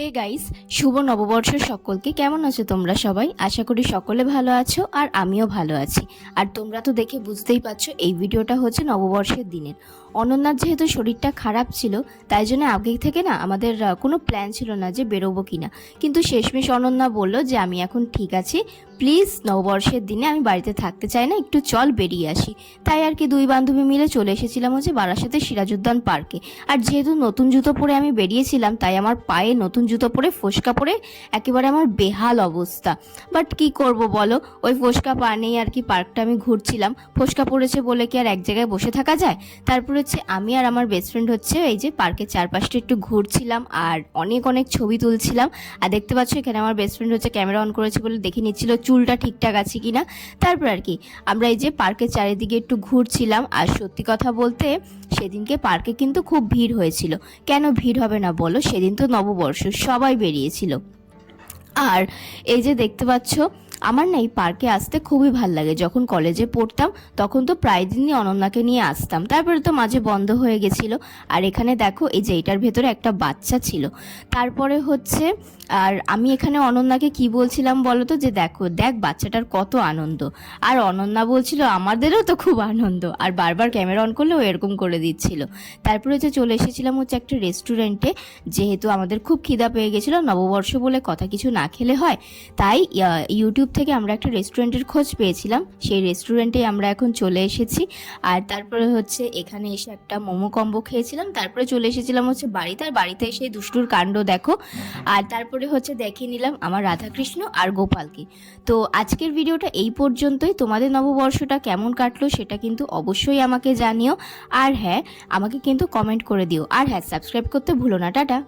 Hey guys শুভ নববর্ষ সকলকে কেমন আছো তোমরা সবাই? আশা করি সকলে ভালো আছো আর আমিও ভালো আছি। আর তোমরা তো দেখে বুঝতেই পারছ, এই ভিডিওটা হচ্ছে নববর্ষের দিনের। অনন্যার যেহেতু শরীরটা খারাপ ছিল, তাই জন্য আগে থেকে না আমাদের কোনো প্ল্যান ছিল না যে বেরোবো কিনা। কিন্তু শেষমেশ অনন্যা বলল যে আমি এখন ঠিক আছি প্লিজ নববর্ষের দিনে আমি বাড়িতে থাকতে চাই না, একটু চল বেরিয়ে আসি। তাই আর কি দুই বান্ধবী মিলে চলে এসেছিলাম হচ্ছে বারাসাতে সিরাজউদ্দান পার্কে। আর যেহেতু নতুন জুতো পরে আমি বেরিয়েছিলাম, তাই আমার পায়ে নতুন জুতো পরে, ফোসকা পরে একেবারে আমার বেহাল অবস্থা। বাট কি করব বলো? ওই ফোসকা পা নেই আর কি পার্কটা আমি ঘুরছিলাম। ফোসকা পড়েছে বলে কি আর এক জায়গায় বসে থাকা যায়? তারপর হচ্ছে আমি আর আমার বেস্ট ফ্রেন্ড হচ্ছে এই যে পার্কের চারপাশটা একটু ঘুরছিলাম আর অনেক অনেক ছবি তুলছিলাম। আর দেখতে পাচ্ছ এখানে আমার বেস্ট ফ্রেন্ড হচ্ছে ক্যামেরা অন করেছে বলে দেখে নিচ্ছিল চুলটা ঠিকঠাক আছে কিনা, তারপর আর কি। আমরা এই যে পার্কের চারিদিকে একটু ঘুরছিলাম, আর সত্যি কথা বলতে সেদিনকে পার্কে কিন্তু খুব ভিড় হয়েছিল। কেন ভিড় হবে না বলো? সেদিন তো নববর্ষ, সবাই বেরিয়েছিল। আর এই যে দেখতে পাচ্ছ আমার না এই পার্কে আসতে খুবই ভালো লাগে। যখন কলেজে পড়তাম, তখন তো প্রায় দিনই অনন্যাকে নিয়ে আসতাম। তারপরে তো মাঝে বন্ধ হয়ে গেছিল। আর এখানে দেখো, এই যে এটার ভেতরে একটা বাচ্চা ছিল। তারপরে হচ্ছে, আর আমি এখানে অনন্যাকে কি বলছিলাম বলো তো? যে দেখো, দেখ বাচ্চাটার কত আনন্দ। আর অনন্যা বলছিল, আমাদেরও তো খুব আনন্দ। আর বারবার ক্যামেরা অন করলেও এরকম করে দিচ্ছিল। তারপরে হচ্ছে চলে এসেছিলাম হচ্ছে একটা রেস্টুরেন্টে। যেহেতু আমাদের খুব খিদা পেয়ে গেছিল, নববর্ষ বলে কথা কিছু না খেলে হয়, তাই ইউটিউব থেকে আমরা একটা রেস্টুরেন্টের খোঁজ পেয়েছিলাম। সেই রেস্টুরেন্টে আমরা এখন চলে এসেছি। আর তারপরে হচ্ছে এখানে এসে একটা মোমো কম্বো খেয়েছিলাম। তারপরে চলে এসেছিলাম হচ্ছে বাড়িতে। আর বাড়িতে এসে দুষ্টুর কাণ্ড দেখো। আর তারপরে হচ্ছে দেখিয়ে নিলাম আমার রাধাকৃষ্ণ আর গোপালকে। তো আজকের ভিডিওটা এই পর্যন্তই। তোমাদের নববর্ষটা কেমন কাটলো সেটা কিন্তু অবশ্যই আমাকে জানিও। আর হ্যাঁ আমাকে কিন্তু কমেন্ট করে দিও। আর হ্যাঁ সাবস্ক্রাইব করতে ভুলো না। টাটা।